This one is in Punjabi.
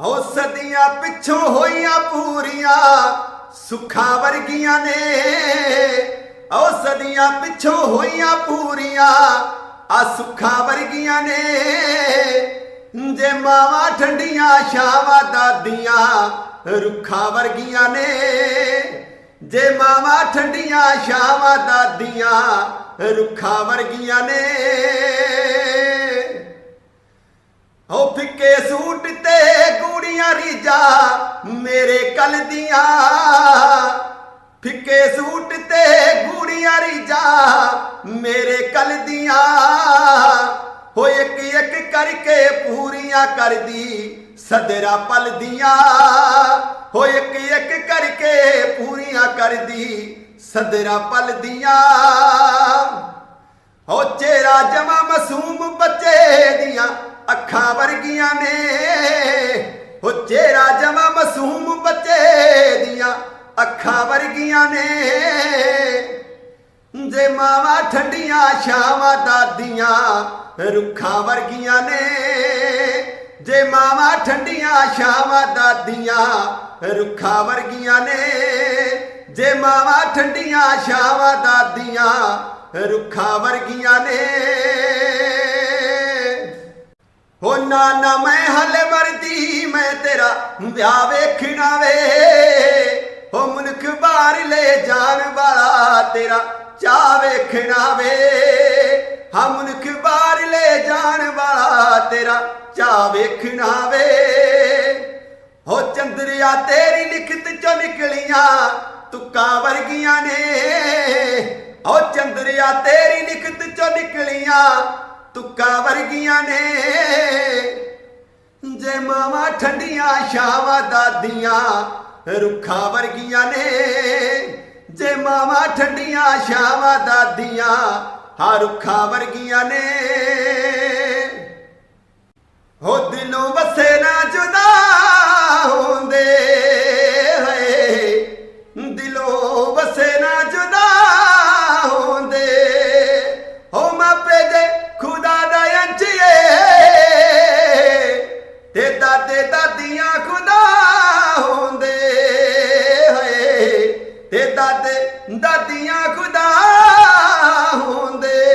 ਓ ਸਦੀਆਂ ਪਿੱਛੋਂ ਹੋਈਆਂ ਪੂਰੀਆਂ ਸੁੱਖਾਂ ਵਰਗੀਆਂ ਨੇ। ਓ ਸਦੀਆਂ ਪਿੱਛੋਂ ਹੋਈਆਂ ਪੂਰੀਆਂ ਆ ਸੁੱਖਾਂ ਵਰਗੀਆਂ ਨੇ। ਜੇ ਮਾਵਾਂ ਠੰਡੀਆਂ, ਛਾਵਾਂ ਦਾਦੀਆਂ ਰੁੱਖਾਂ ਵਰਗੀਆਂ ਨੇ। ਜੇ ਮਾਵਾਂ ਠੰਡੀਆਂ, ਛਾਵਾਂ ਦਾਦੀਆਂ ਰੁੱਖਾਂ ਵਰਗੀਆਂ ਨੇ। ਜਾ ਮੇਰੇ ਕਲ ਦੀਆਂ ਫਿੱਕੇ ਸੂਟ ਤੇ ਗੂੜੀਆਂ ਰੀਜਾ ਮੇਰੇ ਕਲ ਦੀਆਂ। ਹੋ ਇੱਕ ਇੱਕ ਕਰਕੇ ਪੂਰੀਆਂ ਕਰਦੀ ਸਦਰਾ ਪਲਦੀਆਂ ਹੋ ਇੱਕ ਇੱਕ ਕਰਕੇ ਪੂਰੀਆਂ ਕਰਦੀ ਸਦਰਾ ਪਲਦੀਆਂ ਹੋ ਚਿਹਰਾ ਜਮਾ ਮਾਸੂਮ ਬੱਚੇ ਦੀਆਂ ਅੱਖਾਂ ਵਰਗੀਆਂ ਨੇ। ਅੱਖਾਂ ਵਰਗੀਆਂ ਨੇ। ਜੇ ਮਾਵਾਂ ਠੰਡੀਆਂ, ਛਾਵਾਂ ਦਾਦੀਆਂ ਰੁੱਖਾਂ ਵਰਗੀਆਂ ਨੇ। ਜੇ ਮਾਵਾਂ ਠੰਡੀਆਂ, ਛਾਵਾਂ ਦਾਦੀਆਂ ਰੁੱਖਾਂ ਵਰਗੀਆਂ ਨੇ। ਜੇ ਮਾਵਾਂ ਠੰਡੀਆਂ, ਛਾਵਾਂ ਦਾਦੀਆਂ ਰੁੱਖਾਂ ਵਰਗੀਆਂ ਨੇ। ਹੋ ਨਾ ਮੈਂ ਹਲੇ ਮਰਦੀ ਮੈਂ ਤੇਰਾ ਵਿਆਹ ਵੇਖਣਾ ਬਾਹਰ ਜਾਣ ਵਾਲਾ ਤੇਰਾ ਚਾਹ ਵੇਖਣਾ ਵੇ ਹਾਂ ਮੁਨਖ ਲੈ ਜਾਣ ਵਾਲਾ ਤੇਰਾ ਚਾਹ ਵੇਖਣਾ ਵੇ ਹੋ ਚੰਦਰਿਆ ਤੇਰੀ ਲਿਖਤ ਚੋਂ ਨਿਕਲੀਆਂ ਤੁਕਾਂ ਵਰਗੀਆਂ ਨੇ। ਹੋ ਚੰਦਰਿਆ ਤੇਰੀ ਲਿਖਤ ਚੋਂ ਨਿਕਲੀਆਂ ਤੁੱਕਾ ਵਰਗੀਆਂ ਨੇ। ਜੇ ਮਾਵਾਂ ਠੰਡੀਆਂ, ਛਾਵਾਂ ਦਾਦੀਆਂ ਰੁੱਖਾਂ ਵਰਗੀਆਂ ਨੇ। ਜੇ ਮਾਵਾਂ ਠੰਡੀਆਂ, ਛਾਵਾਂ ਦਾਦੀਆਂ, ਹਾਂ ਰੁੱਖਾਂ ਵਰਗੀਆਂ ਨੇ। ਹੋ ਦਿਲੋਂ ਵਸੇ ਨਾ ਜੁਦਾ ਹੁੰਦੇ ਹੈ ਦਿਲੋਂ ਤੇ ਦਾਦੇ ਦਾਦੀਆਂ ਖੁਦਾ ਹੁੰਦੇ ਹੈ ਤੇ ਦਾਦੇ ਦਾਦੀਆਂ ਖੁਦਾ ਹੁੰਦੇ